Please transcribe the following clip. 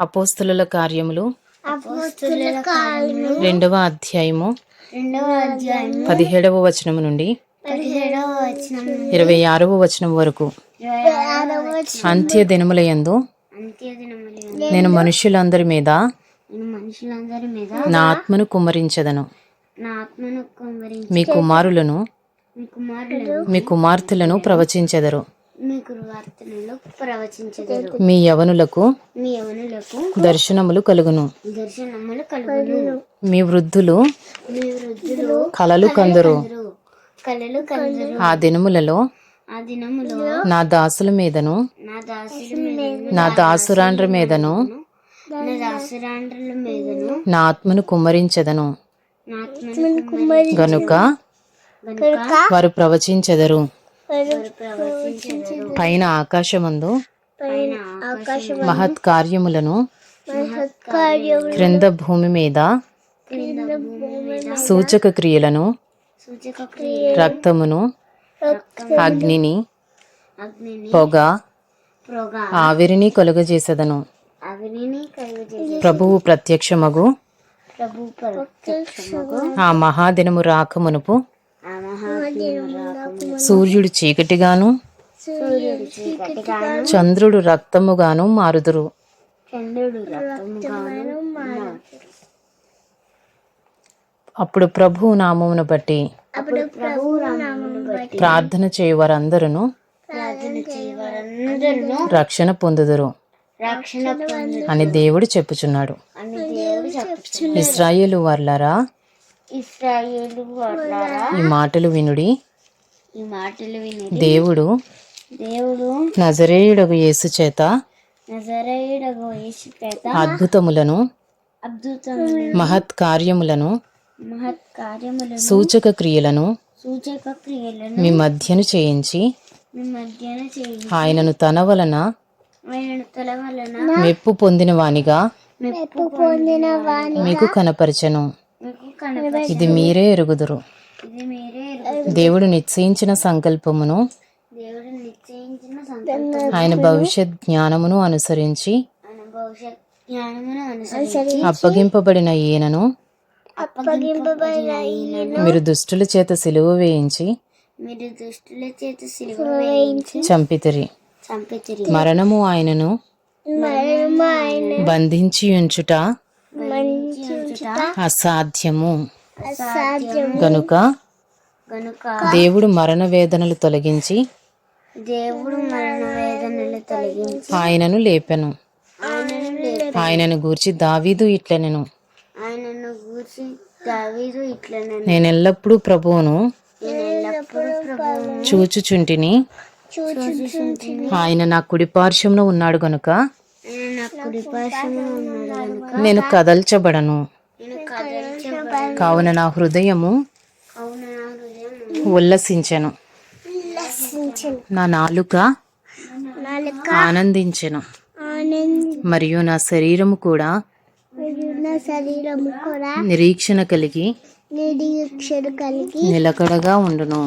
అపోస్తుల కార్యములు. రెండవ అధ్యాయము. పదిహేడవ వచనము నుండి ఇరవై ఆరవ వచనం వరకు. అంత్య దినములు మీద నేను మనుషులందరి మీద నా ఆత్మను కుమ్మరించదను. మీ కుమారులను మీ కుమార్తెలను ప్రవచించెదరు. మీ యవనులకు మీ యవనులకు దర్శనములు కలుగును. దర్శనములు కలుగును. మీ వృద్ధులు మీ వృద్ధులు కలలు కందరు. కందరు. కలలు కందరు. ఆ దినములలో ఆ దినములో నా దాసుల మీదను నా దాసుల మీదను నా దాసురాండ్ర మీదను నా దాసురాండ్రుల మీదను నా ఆత్మను కుమ్మరించెదను. నా ఆత్మను కుమ్మరి గనుక వారు ప్రవచించెదరు. పైన ఆకాశమందు మహత్ కార్యములను క్రింద భూమి మీద సూచక క్రియలను రక్తమును అగ్నిని పొగ ఆవిరిని కలుగజేసెదను. ప్రభువు ప్రత్యక్షమగు ఆ మహాదినము రాకమునుపు సూర్యుడు చీకటిగాను చంద్రుడు రక్తముగాను మారుదురు. అప్పుడు ప్రభువు నామమును బట్టి అప్పుడు ప్రభు నామమును బట్టి ప్రార్థన చేయవారందరూ రక్షణ పొందుదురు అని దేవుడు చెప్పుచున్నాడు. ఇస్రాయేలు వర్లరా ఈ మాటలు వినుడి. ఈ మాటలు విని దేవుడు దేవుడు నజరేయుడగు యేసు చేత నజరేయుడగు యేసు చేత అద్భుతములను అద్భుతములు మహత్ కార్యములను మహత్ కార్యములను సూచక క్రియలను సూచక క్రియలను మీ మధ్యను చేయించి మీ మధ్యన చేయి ఆయనను తన వలన ఆయనను తల వలన మెప్పు పొందిన వానిగా మెప్పు పొందిన మీకు కనపరచెను. ఇది మీరే ఎరుగుదురు. దేవుడు నిశ్చయించిన సంకల్పమును దేవుడు నిశ్చయించిన సంకల్పం ఆయన భవిష్యత్ జ్ఞానమును అనుసరించి ఆయన భవిష్యత్ జ్ఞానమును అనుసరించి అప్పగింపబడిన ఈయనను మీరు దుష్టుల చేత సిలువ వేయించి మీరు దుష్టుల చేత సిలువ వేయించి చంపితిరి. చంపితిరి. మరణము ఆయనను బంధించి ఉంచుట అసాధ్యము. అసాధ్యం గనుక గనుక దేవుడు మరణ వేదనలు తొలగించి దేవుడు మరణ వేదనలు తొలగించి ఆయనను లేపెను. ఆయనను గూర్చి దావీదు ఇట్లనెను. ఆయనను గూర్చి దావీదు ఇట్లనను. నేను ఎల్లప్పుడూ ప్రభువును చూచుచుంటిని. ఆయన నా కుడి పార్శ్వమున ఉన్నాడు గనుక నేను కదల్చబడను. కావున నా హృదయము ఉల్లసించెను. నా నాలుక ఆనందించెను. ఆనంద మరియు నా శరీరము కూడా నిరీక్షణ కలిగి నిరీక్షణ కలిగి నిలకడగా ఉండును.